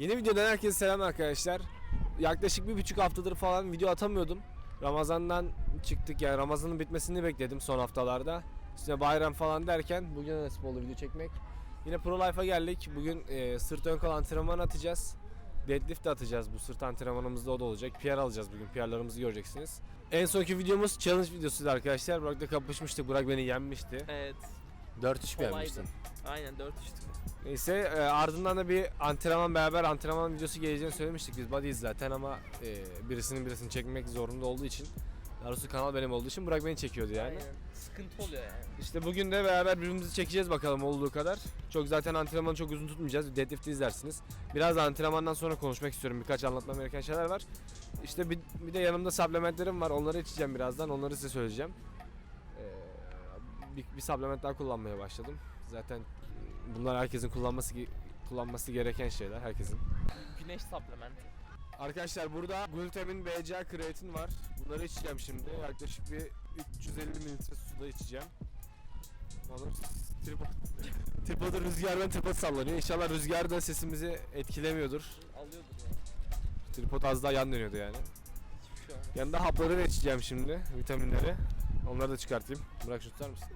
Yeni videodan herkese selam arkadaşlar. Yaklaşık bir buçuk haftadır falan video atamıyordum. Ramazan'dan çıktık yani Ramazan'ın bitmesini bekledim son haftalarda. Üstüne bayram falan derken bugün nasip oldu video çekmek. Yine Pro Life'a geldik. Bugün e, sırt ön kol antrenman atacağız. Deadlift de atacağız bu sırt antrenmanımızda o da olacak. PR alacağız bugün. PR'larımızı göreceksiniz. En sonki videomuz challenge videosuydu arkadaşlar. Burak'la kapışmıştık. Burak beni yenmişti. Evet. 4 iş mi Kolaydı. yenmiştin? Aynen 4 işte. Neyse e, ardından da bir antrenman beraber antrenman videosu geleceğini söylemiştik biz body'iz zaten ama e, birisinin birisini çekmek zorunda olduğu için daha doğrusu kanal benim olduğu için Burak beni çekiyordu yani. Aynen. Sıkıntı oluyor yani. İşte bugün de beraber birbirimizi çekeceğiz bakalım olduğu kadar. Çok zaten antrenmanı çok uzun tutmayacağız. Deadlift'i izlersiniz. Biraz da antrenmandan sonra konuşmak istiyorum. Birkaç anlatmam gereken şeyler var. İşte bir, bir de yanımda supplementlerim var. Onları içeceğim birazdan. Onları size söyleyeceğim. Ee, bir, bir supplement daha kullanmaya başladım. Zaten bunlar herkesin kullanması kullanması gereken şeyler herkesin. Güneş supplementi. Arkadaşlar burada glutamin, BCA, kreatin var. Bunları içeceğim şimdi. Yaklaşık bir 350 mililitre suda içeceğim. Oğlum tripod, tripodu rüzgardan tripod sallanıyor. İnşallah rüzgar da sesimizi etkilemiyordur. Alıyordur ya. Tripod az daha yan dönüyordu yani. Şey. Yanında hapları da içeceğim şimdi. Vitaminleri. Onları da çıkartayım. Bırak tutar mısın?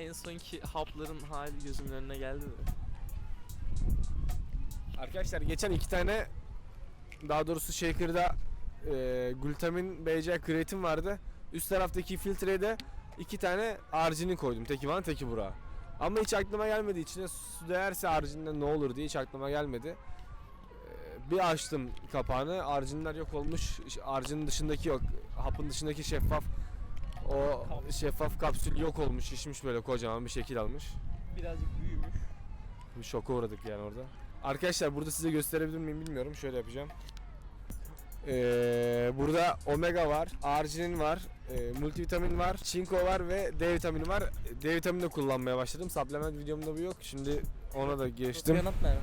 En sonki hapların hali gözümün önüne geldi de. Arkadaşlar geçen iki tane daha doğrusu shaker'da e, glutamin, BCA, kreatin vardı. Üst taraftaki filtreye de iki tane arginin koydum. Teki bana teki Burak'a. Ama hiç aklıma gelmedi. İçine su değerse arginden ne olur diye hiç aklıma gelmedi. E, bir açtım kapağını. Arginler yok olmuş. Arginin dışındaki yok. Hapın dışındaki şeffaf o şeffaf kapsül yok olmuş. Şişmiş böyle kocaman bir şekil almış. Birazcık büyümüş. Bir şoka uğradık yani orada. Arkadaşlar burada size gösterebilir miyim bilmiyorum. Şöyle yapacağım. Ee, burada omega var, arginin var, e, multivitamin var, çinko var ve D vitamini var. D vitamini de kullanmaya başladım. Supplement videomda bu yok. Şimdi ona da geçtim. Yanıt nerede?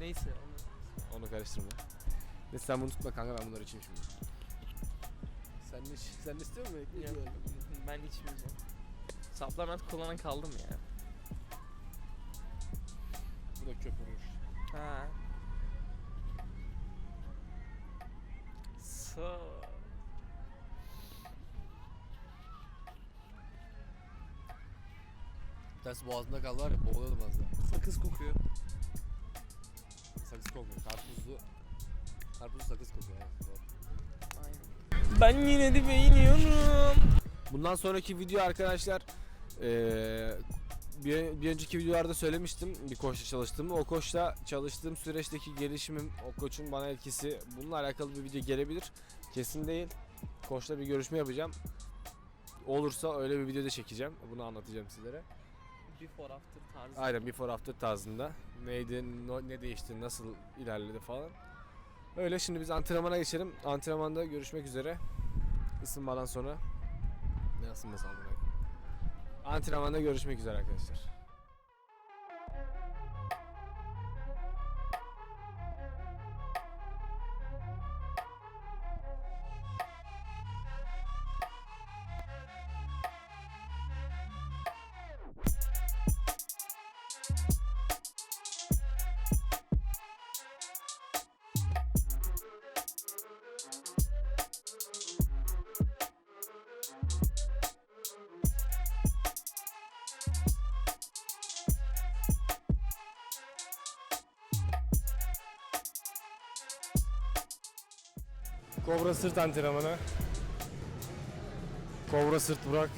Neyse. onu- Onu karıştırma. Neyse sen bunu tutma kanka ben bunları içeyim şimdi. Sen de, sen de istiyor musun? Yok, Ben içmeyeceğim. Supplement kullanan kaldım ya. Bu da köpürmüş. Ha. So. Bir tanesi boğazımda kaldı var ya boğuluyordum az daha. Sakız kokuyor. Sakız kokmuyor. Karpuzlu. Karpuzlu sakız kokuyor evet. Doğru. Ben yine de beğeniyorum. Bundan sonraki video arkadaşlar eee, bir, bir önceki videolarda söylemiştim bir koçla çalıştığımı. O koçla çalıştığım süreçteki gelişimim, o koçun bana etkisi bununla alakalı bir video gelebilir. Kesin değil. Koçla bir görüşme yapacağım. Olursa öyle bir video da çekeceğim. Bunu anlatacağım sizlere. Before after tarzı. Aynen before after tarzında. Neydi, no- ne değişti, nasıl ilerledi falan. Öyle şimdi biz antrenmana geçelim. Antrenmanda görüşmek üzere. Isınmadan sonra. Ne ısınması aldım. Antrenmanda görüşmek üzere arkadaşlar. Kobra sırt antrenmanı. Kobra sırt Burak.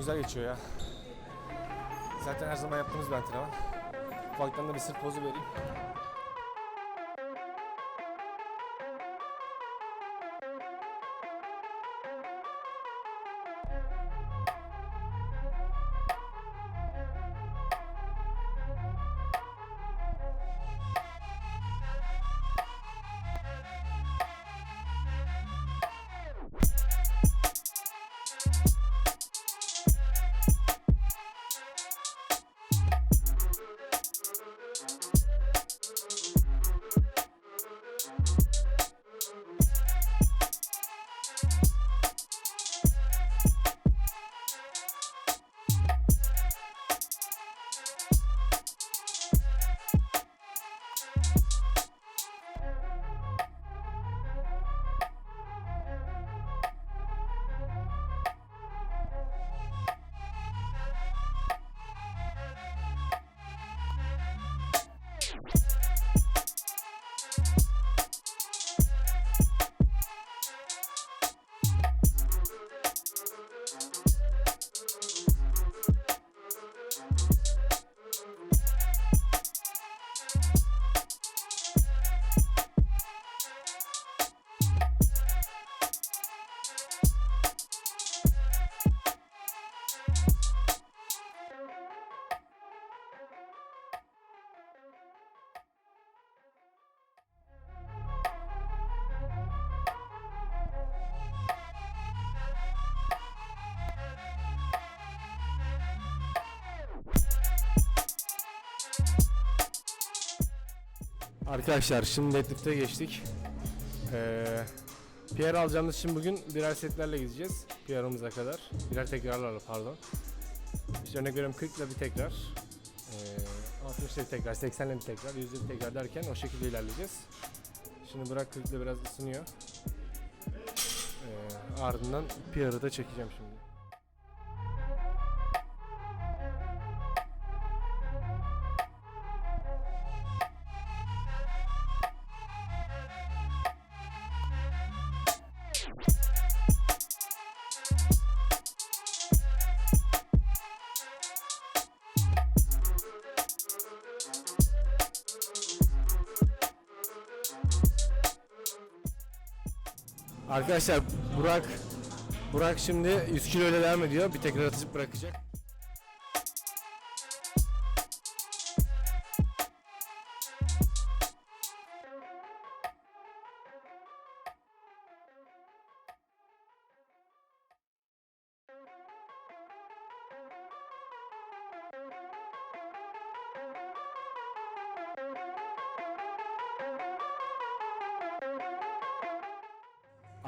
Güzel geçiyor ya. Zaten her zaman yaptığımız bir antrenman. Ufaktan da bir sırt pozu vereyim. Arkadaşlar şimdi deadlift'e geçtik. Ee, PR alacağımız için bugün birer setlerle gideceğiz. PR'ımıza kadar. Birer tekrarlarla pardon. İşte örnek veriyorum 40 ile bir tekrar. Ee, 60 ile bir tekrar, 80 ile bir tekrar, 100 ile bir tekrar derken o şekilde ilerleyeceğiz. Şimdi Burak 40 ile biraz ısınıyor. Ee, ardından PR'ı da çekeceğim şimdi. Arkadaşlar Burak Burak şimdi 100 kilo ile devam ediyor. Bir tekrar atıp bırakacak.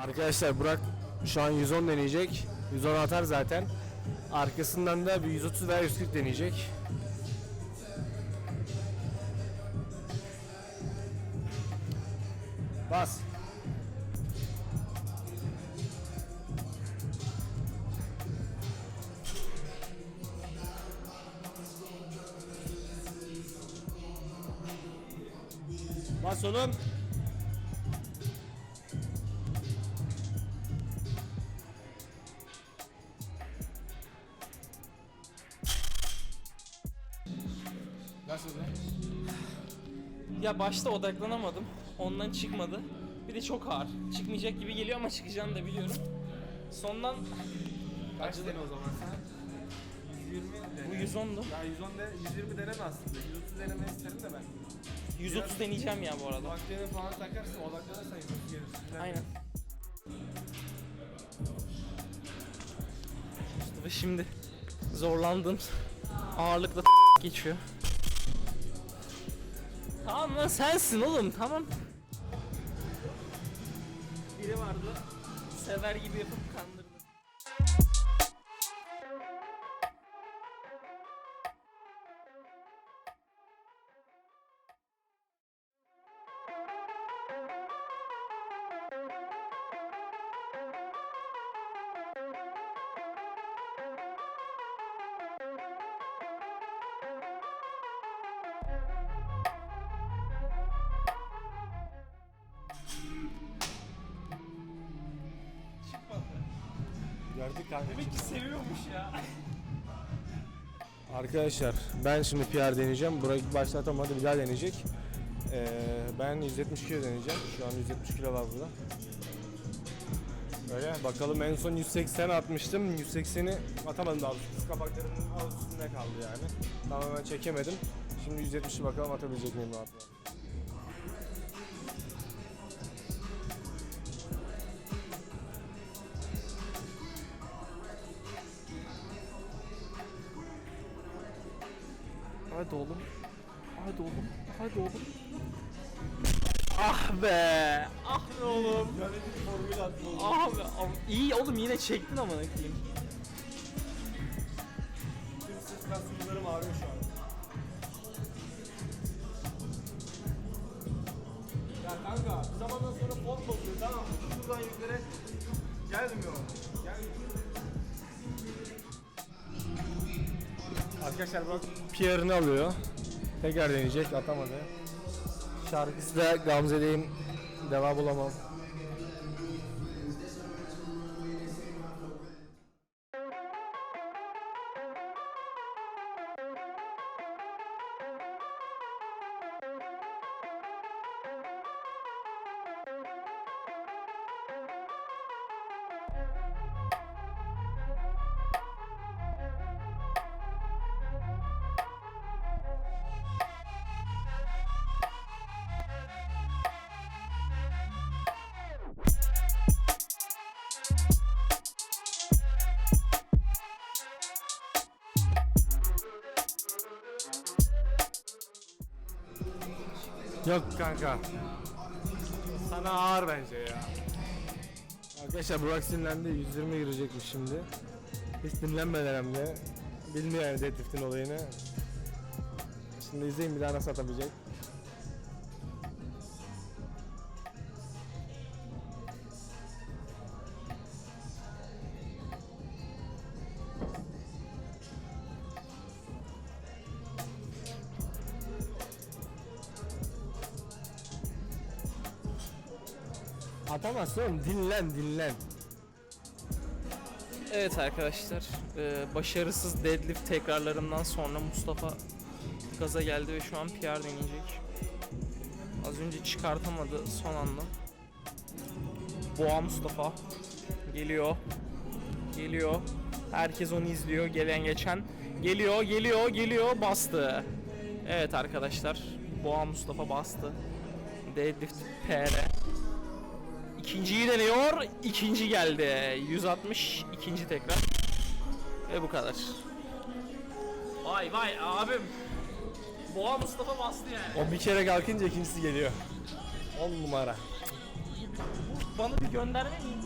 Arkadaşlar Burak şu an 110 deneyecek. 110 atar zaten. Arkasından da bir 130 veya 140 deneyecek. Bas. Bas oğlum. Ya başta odaklanamadım. Ondan çıkmadı. Bir de çok ağır. Çıkmayacak gibi geliyor ama çıkacağını da biliyorum. Sondan Kaç dene o zaman sen? 120 dene. bu 110'du. Ya 110 de 120 deneme aslında. 130 denemeyi isterim de ben. 130 deneyeceğim ya bu arada. Kulaklarını falan takarsın odaklanırsan 130 gelirsin. Aynen. Mustafa şimdi zorlandım. Ağırlıkla geçiyor. Tamam lan sensin oğlum tamam. Biri vardı. Sever gibi yapıp kandırdı. Gördük kanka. Demek ki seviyormuş ya. Arkadaşlar ben şimdi PR deneyeceğim. Burak ilk başta atamadı bir daha deneyecek. Ee, ben 170 kilo deneyeceğim. Şu an 170 kilo var burada. Öyle bakalım en son 180 atmıştım. 180'i atamadım daha. Diz kapaklarının az üstünde kaldı yani. Tamamen çekemedim. Şimdi 170'i bakalım atabilecek miyim rahat Hadi oğlum. Hadi oğlum. Hadi oğlum. Ah be. Ah be oğlum. Ah be. İyi oğlum yine çektin ama ne diyeyim. Tüm sırt kaslarım ağrıyor şu an. Ya kanka bir zamandan sonra form bozuyor tamam mı? Şuradan yukarı. Gelmiyor. Arkadaşlar bak PR'ını alıyor. Tekrar deneyecek atamadı. Şarkısı da Gamze'deyim. Deva bulamam. Yok kanka. Sana ağır bence ya. Arkadaşlar Burak sinirlendi 120 girecekmiş şimdi. Hiç dinlenmeden hem de. Bilmiyor yani deadlift'in olayını. Şimdi izleyin bir daha nasıl atabilecek. Atamazsın oğlum dinlen dinlen. Evet arkadaşlar, e, başarısız deadlift tekrarlarından sonra Mustafa gaza geldi ve şu an PR deneyecek. Az önce çıkartamadı son anda. Boğa Mustafa geliyor. Geliyor. Herkes onu izliyor. Gelen geçen. Geliyor, geliyor, geliyor. Bastı. Evet arkadaşlar. Boğa Mustafa bastı. Deadlift PR. İkinciyi deniyor. İkinci geldi. 160 ikinci tekrar. Ve bu kadar. Vay vay abim. Boğa Mustafa bastı yani. O bir kere kalkınca ikincisi geliyor. 10 numara. Bana bir gönderme mi?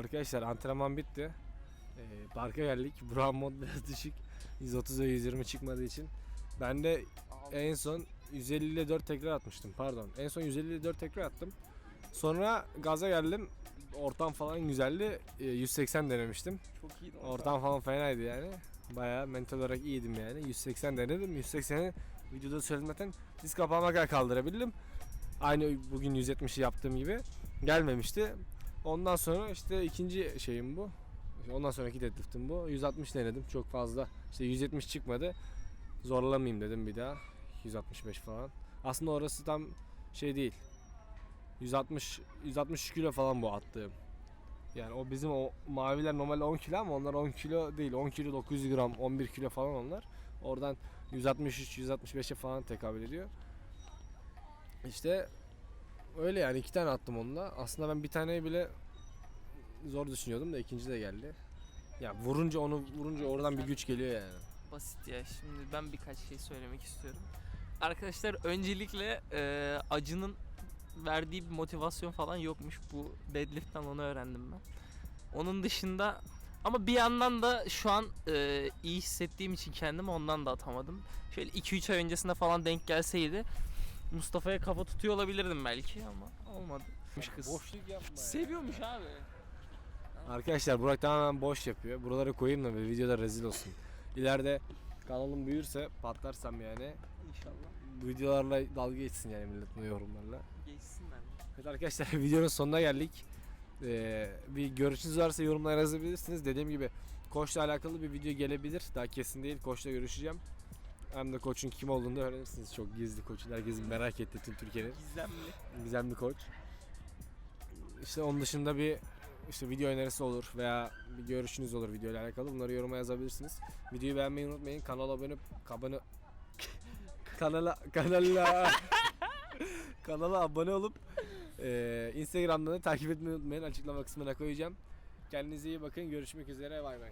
Arkadaşlar antrenman bitti. Ee, parka geldik. Burak'ın mod biraz düşük. 130 ve 120 çıkmadığı için. Ben de en son 150 ile 4 tekrar atmıştım. Pardon. En son 150 ile 4 tekrar attım. Sonra gaza geldim. Ortam falan güzeldi. Ee, 180 denemiştim. Çok iyiydi. o Ortam falan fenaydı yani. Bayağı mental olarak iyiydim yani. 180 denedim. 180'i videoda söylemeden diz kapağıma kadar kaldırabildim. Aynı bugün 170'i yaptığım gibi. Gelmemişti. Ondan sonra işte ikinci şeyim bu. Ondan sonraki deadlift'im bu. 160 denedim. Çok fazla. İşte 170 çıkmadı. Zorlamayayım dedim bir daha. 165 falan. Aslında orası tam şey değil. 160 160 kilo falan bu attığım. Yani o bizim o maviler normalde 10 kilo ama onlar 10 kilo değil. 10 kilo 900 gram, 11 kilo falan onlar. Oradan 163 165'e falan tekabül ediyor. İşte öyle yani iki tane attım onunla. Aslında ben bir taneyi bile zor düşünüyordum da ikinci de geldi. Ya vurunca onu vurunca oradan bir güç geliyor yani. basit ya. Şimdi ben birkaç şey söylemek istiyorum. Arkadaşlar öncelikle e, acının verdiği bir motivasyon falan yokmuş. Bu deadlift'ten onu öğrendim ben. Onun dışında ama bir yandan da şu an e, iyi hissettiğim için kendimi ondan da atamadım. Şöyle 2-3 ay öncesinde falan denk gelseydi Mustafa'ya kafa tutuyor olabilirdim belki ama olmadı. Kız. Boşluk yapma Seviyormuş abi. Arkadaşlar Burak tamamen boş yapıyor. Buraları koyayım da böyle videoda rezil olsun. İleride kanalım büyürse patlarsam yani İnşallah. bu videolarla dalga geçsin yani millet bu yorumlarla. Geçsinler. Evet arkadaşlar videonun sonuna geldik. Ee, bir görüşünüz varsa yorumlara yazabilirsiniz. Dediğim gibi koçla alakalı bir video gelebilir. Daha kesin değil. Koçla görüşeceğim. Hem de koçun kim olduğunu da öğrenirsiniz. Çok gizli koçun. Herkesin merak etti tüm Türkiye'nin. Gizemli. Gizemli koç. İşte onun dışında bir işte video önerisi olur veya bir görüşünüz olur video ile alakalı. Bunları yoruma yazabilirsiniz. Videoyu beğenmeyi unutmayın. Kanala abone abone kanala kanala kanala abone olup eee Instagram'dan da takip etmeyi unutmayın. Açıklama kısmına koyacağım. Kendinize iyi bakın. Görüşmek üzere. Bay bay.